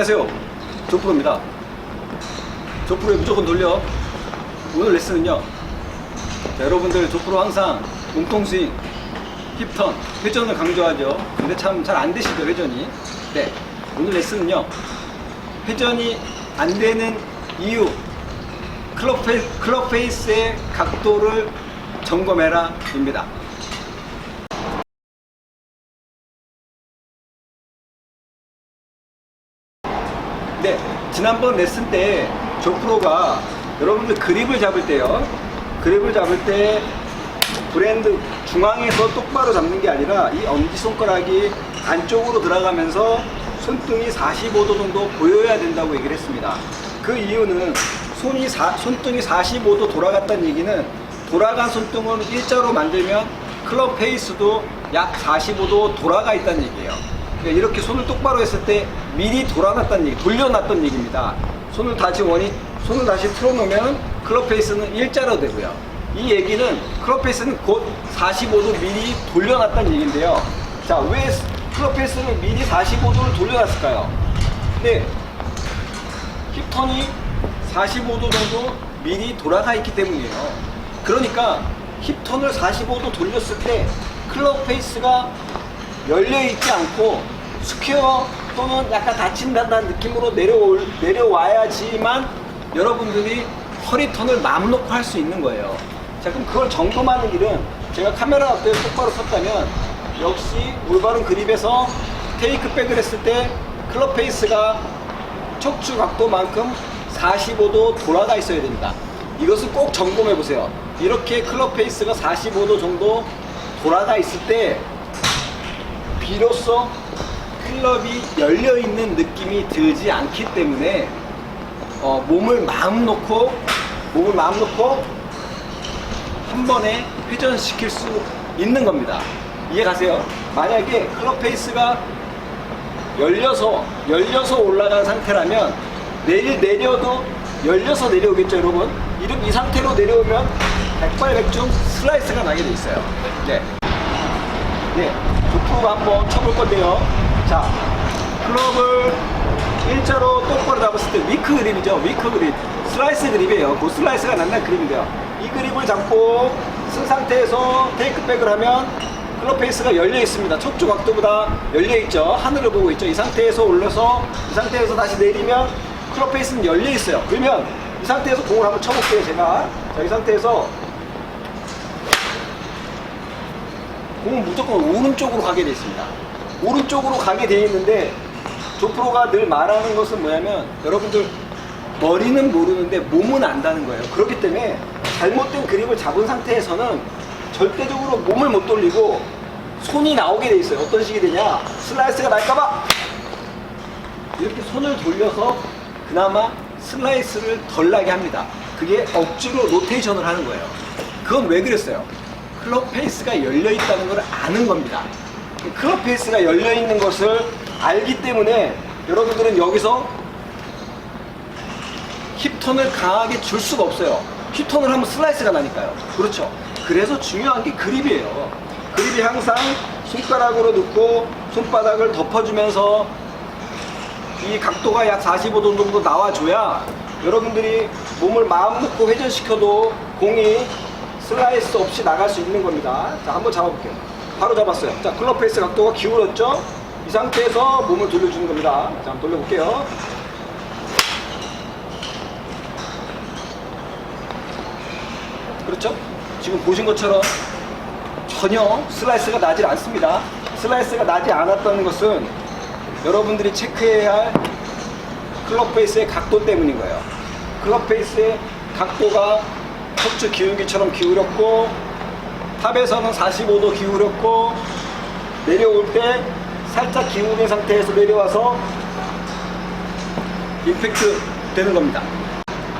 안녕하세요. 조프로입니다. 조프로에 무조건 돌려. 오늘 레슨은요. 자, 여러분들 조프로 항상 몸통 스윙, 힙턴, 회전을 강조하죠. 근데 참 잘 안 되시죠, 회전이. 네. 오늘 레슨은요. 회전이 안 되는 이유. 클럽, 페이, 클럽 페이스의 각도를 점검해라. 입니다. 네, 지난번 레슨 때 조프로가 여러분들 그립을 잡을 때요. 그립을 잡을 때 브랜드 중앙에서 똑바로 잡는 게 아니라 이 엄지손가락이 안쪽으로 들어가면서 손등이 45도 정도 보여야 된다고 얘기를 했습니다. 그 이유는 손이 사- 손등이 45도 돌아갔다는 얘기는 돌아간 손등을 일자로 만들면 클럽 페이스도 약 45도 돌아가 있다는 얘기예요. 그러니까 이렇게 손을 똑바로 했을 때 미리 돌아놨다는 얘기, 돌려놨던 얘기입니다. 손을 다시 원이, 손을 다시 틀어놓으면 클럽 페이스는 일자로 되고요. 이 얘기는 클럽 페이스는 곧 45도 미리 돌려놨다는 얘기인데요. 자, 왜 클럽 페이스를 미리 45도를 돌려놨을까요? 근데 힙턴이 45도 정도 미리 돌아가 있기 때문이에요. 그러니까 힙턴을 45도 돌렸을 때 클럽 페이스가 열려 있지 않고 스퀘어 또는 약간 닫힌다는 느낌으로 내려올, 내려와야지만 여러분들이 허리 턴을 마음 놓고 할 수 있는 거예요. 자, 그럼 그걸 점검하는 일은 제가 카메라 앞에 똑바로 섰다면 역시 올바른 그립에서 테이크백을 했을 때 클럽 페이스가 척추 각도만큼 45도 돌아가 있어야 됩니다. 이것을 꼭 점검해 보세요. 이렇게 클럽 페이스가 45도 정도 돌아가 있을 때 비로소 클럽이 열려 있는 느낌이 들지 않기 때문에 어, 몸을 마음 놓고 몸을 마음 놓고 한 번에 회전시킬 수 있는 겁니다. 이해 가세요? 만약에 클럽 페이스가 열려서 열려서 올라간 상태라면 내릴 내려도 열려서 내려오겠죠 여러분 이런 이 상태로 내려오면 백발백중 슬라이스가 나게 돼 있어요 네. 네, 조프로가 한번 쳐볼 건데요. 자, 클럽을 일자로 똑바로 잡았을 때 위크 그립이죠. 위크 그립. 슬라이스 그립이에요. 그 슬라이스가 난난 그립인데요. 이 그립을 잡고 쓴 상태에서 테이크백을 하면 클럽 페이스가 열려 있습니다. 척추 각도보다 열려 있죠. 하늘을 보고 있죠. 이 상태에서 올려서 이 상태에서 다시 내리면 클럽 페이스는 열려 있어요. 그러면 이 상태에서 공을 한번 쳐볼게요. 제가. 자, 이 상태에서 공은 무조건 오른쪽으로 가게 돼 있습니다. 오른쪽으로 가게 돼 있는데 조프로가 늘 말하는 것은 뭐냐면 여러분들 머리는 모르는데 몸은 안다는 거예요. 그렇기 때문에 잘못된 그립을 잡은 상태에서는 절대적으로 몸을 못 돌리고 손이 나오게 돼 있어요. 어떤 식이 되냐? 슬라이스가 날까봐 이렇게 손을 돌려서 그나마 슬라이스를 덜 나게 합니다. 그게 억지로 로테이션을 하는 거예요. 그건 왜 그랬어요? 클럽 페이스가 열려 있다는 걸 아는 겁니다. 클럽 페이스가 열려 있는 것을 알기 때문에 여러분들은 여기서 힙턴을 강하게 줄 수가 없어요. 힙턴을 하면 슬라이스가 나니까요. 그렇죠. 그래서 중요한 게 그립이에요. 그립이 항상 손가락으로 넣고 손바닥을 덮어주면서 이 각도가 약 45도 정도 나와줘야 여러분들이 몸을 마음 놓고 회전시켜도 공이 슬라이스 없이 나갈 수 있는 겁니다. 자, 한번 잡아볼게요. 바로 잡았어요. 자, 클럽 페이스 각도가 기울었죠? 이 상태에서 몸을 돌려주는 겁니다. 자, 한번 돌려볼게요. 그렇죠? 지금 보신 것처럼 전혀 슬라이스가 나질 않습니다. 슬라이스가 나지 않았다는 것은 여러분들이 체크해야 할 클럽 페이스의 각도 때문인 거예요. 클럽 페이스의 각도가 척추 기울기처럼 기울였고 탑에서는 45도 기울였고 내려올 때 살짝 기울인 상태에서 내려와서 임팩트 되는 겁니다.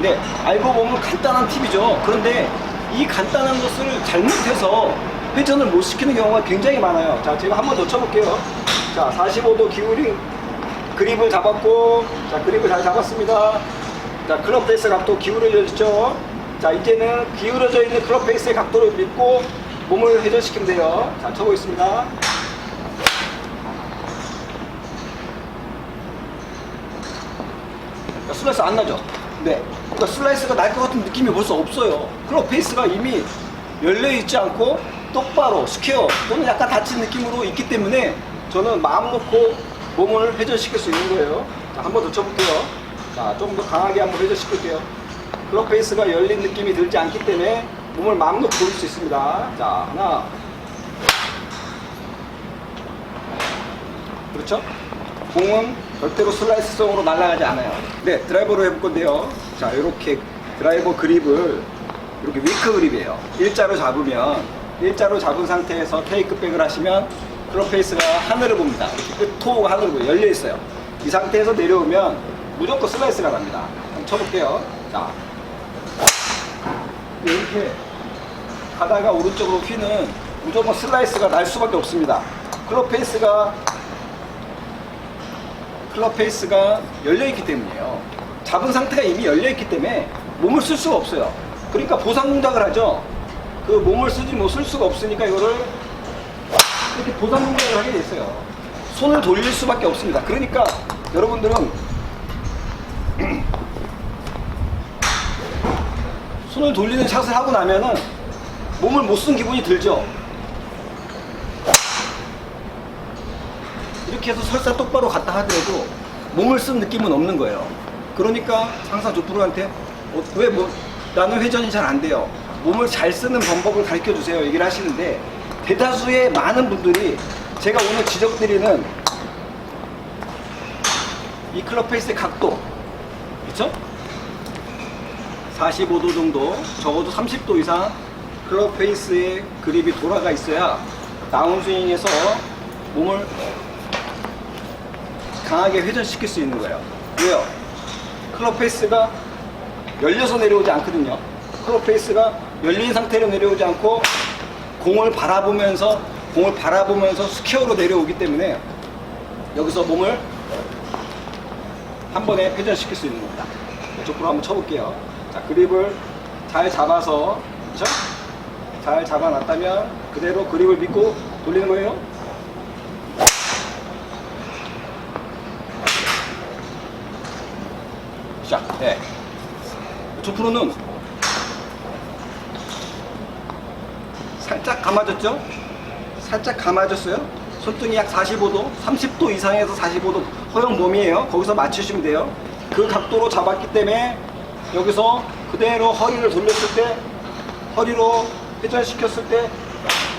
네, 알고 보면 간단한 팁이죠. 그런데 이 간단한 것을 잘못해서 회전을 못 시키는 경우가 굉장히 많아요. 자, 제가 한번 더 쳐볼게요. 자, 45도 기울인 그립을 잡았고, 자, 그립을 잘 잡았습니다. 자, 클럽 페이스 각도 기울어졌죠. 자, 이제는 기울어져 있는 클럽 페이스의 각도를 믿고 몸을 회전시키면 돼요. 자, 쳐보겠습니다. 슬라이스 안 나죠? 네. 그러니까 슬라이스가 날 것 같은 느낌이 벌써 없어요. 클럽 페이스가 이미 열려 있지 않고 똑바로 스퀘어 또는 약간 닫힌 느낌으로 있기 때문에 저는 마음 놓고 몸을 회전시킬 수 있는 거예요. 자, 한 번 더 쳐볼게요. 자, 좀더 강하게 한번 회전시킬게요. 클럽 페이스가 열린 느낌이 들지 않기 때문에 몸을 마음 놓고 돌릴 수 있습니다. 자, 하나. 그렇죠? 공은 절대로 슬라이스성으로 날아가지 않아요. 네, 드라이버로 해볼 건데요. 자, 이렇게 드라이버 그립을 이렇게 위크 그립이에요. 일자로 잡으면 일자로 잡은 상태에서 테이크백을 하시면 클럽 페이스가 하늘을 봅니다. 토우가 하늘을 보여 열려 있어요. 이 상태에서 내려오면 무조건 슬라이스가 납니다. 한번 쳐볼게요. 자, 이렇게 가다가 오른쪽으로 휘는 무조건 슬라이스가 날 수밖에 없습니다. 클럽 페이스가 클럽 페이스가 열려 있기 때문이에요. 잡은 상태가 이미 열려 있기 때문에 몸을 쓸 수가 없어요. 그러니까 보상 동작을 하죠. 그 몸을 쓰지 뭐쓸 수가 없으니까 이거를 이렇게 보상 동작을 하게 됐어요. 손을 돌릴 수밖에 없습니다. 그러니까 여러분들은 손을 돌리는 샷을 하고 나면은 몸을 못 쓴 기분이 들죠. 이렇게 해서 설사 똑바로 갔다 하더라도 몸을 쓴 느낌은 없는 거예요. 그러니까 항상 조프로한테 어, 왜 뭐, 나는 회전이 잘 안 돼요. 몸을 잘 쓰는 방법을 가르쳐 주세요. 얘기를 하시는데 대다수의 많은 분들이 제가 오늘 지적드리는 이 클럽 페이스의 각도 그렇죠? 45도 정도 적어도 30도 이상 클럽 페이스의 그립이 돌아가 있어야 다운스윙에서 몸을 강하게 회전시킬 수 있는 거예요. 왜요? 클럽 페이스가 열려서 내려오지 않거든요. 클럽 페이스가 열린 상태로 내려오지 않고 공을 바라보면서 공을 바라보면서 스퀘어로 내려오기 때문에 여기서 몸을 한 번에 회전시킬 수 있는 겁니다. 이쪽으로 한번 쳐볼게요. 자, 그립을 잘 잡아서, 그쵸? 잘 잡아놨다면 그대로 그립을 믿고 돌리는 거예요. 시작. 네. 조프로는 살짝 감아졌죠? 살짝 감아졌어요. 손등이 약 45도, 30도 이상에서 45도 허용 몸이에요. 거기서 맞추시면 돼요. 그 각도로 잡았기 때문에 여기서 그대로 허리를 돌렸을 때 허리로 회전시켰을 때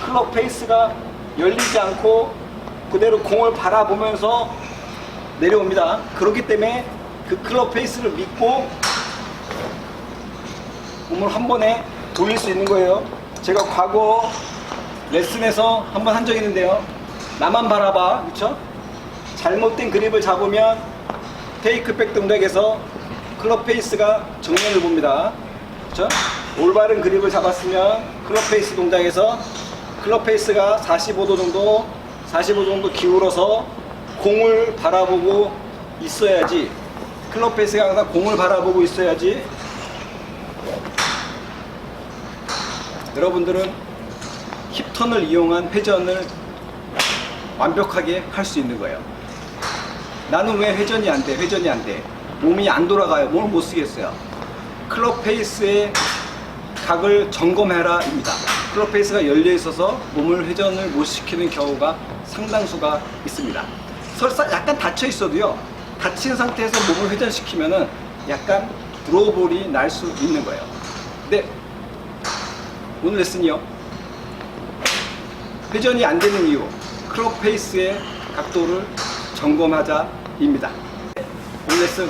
클럽 페이스가 열리지 않고 그대로 공을 바라보면서 내려옵니다. 그렇기 때문에 그 클럽 페이스를 믿고 몸을 한 번에 돌릴 수 있는 거예요. 제가 과거 레슨에서 한 번 한 적이 있는데요. 나만 바라봐. 그쵸? 잘못된 그립을 잡으면 테이크백 동작에서 클럽 페이스가 정면을 봅니다. 그쵸? 올바른 그립을 잡았으면 클럽 페이스 동작에서 클럽 페이스가 45도 정도, 45도 정도 기울어서 공을 바라보고 있어야지. 클럽 페이스가 항상 공을 바라보고 있어야지. 여러분들은 힙턴을 이용한 회전을 완벽하게 할 수 있는 거예요. 나는 왜 회전이 안 돼? 회전이 안 돼. 몸이 안 돌아가요. 몸을 못 쓰겠어요. 클럽 페이스의 각을 점검해라입니다. 클럽 페이스가 열려 있어서 몸을 회전을 못 시키는 경우가 상당수가 있습니다. 설사 약간 닫혀 있어도요. 닫힌 상태에서 몸을 회전시키면은 약간 드로우볼이 날 수 있는 거예요. 근데 오늘 레슨이요. 회전이 안 되는 이유, 클럽 페이스의 각도를 점검하자입니다. 오늘 레슨